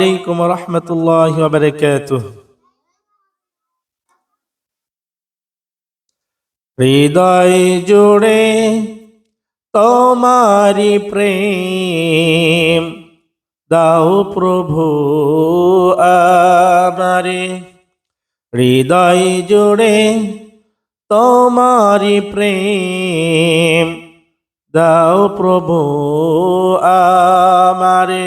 عليكم ورحمة الله وبركاته হৃদয় জুড়ে তোমারি প্রেম দাও প্রভু আমারে হৃদয় জুড়ে তোমারি প্রেম দাও প্রভু আমারে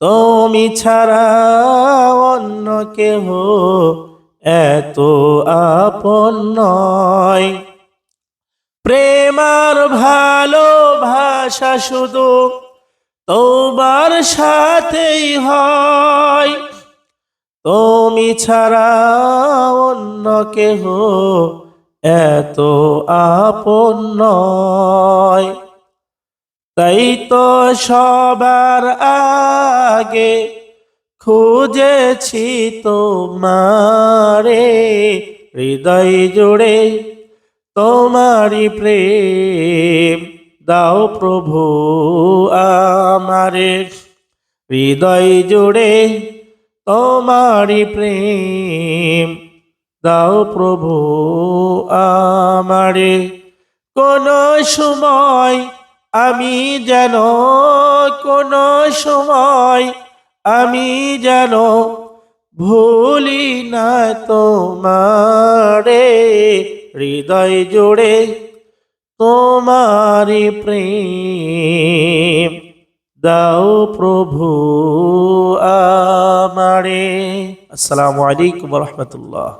তুমি ছাড়া অন্য কেহ এত আপন নয়। প্রেমার ভালোবাসা শুধু তোমার সাথেই হয়। তুমি ছাড়া অন্য কেহ এত আপন নয়। তাই তো সবার আগে খুঁজেছি তোমারে, হৃদয় জুড়ে তোমারি প্রেম। দাও প্রভু আমারে, হৃদয় জুড়ে তোমারি প্রেম। দাও প্রভু আমারে, কোন সময় আমি যেন কোন সময়, আমি যেন ভুলি না তোমারে, হৃদয় জোড়ে তোমারি প্রেম দাও প্রভু আমারে। আসসালামু আলাইকুম রহমতুল্লাহ।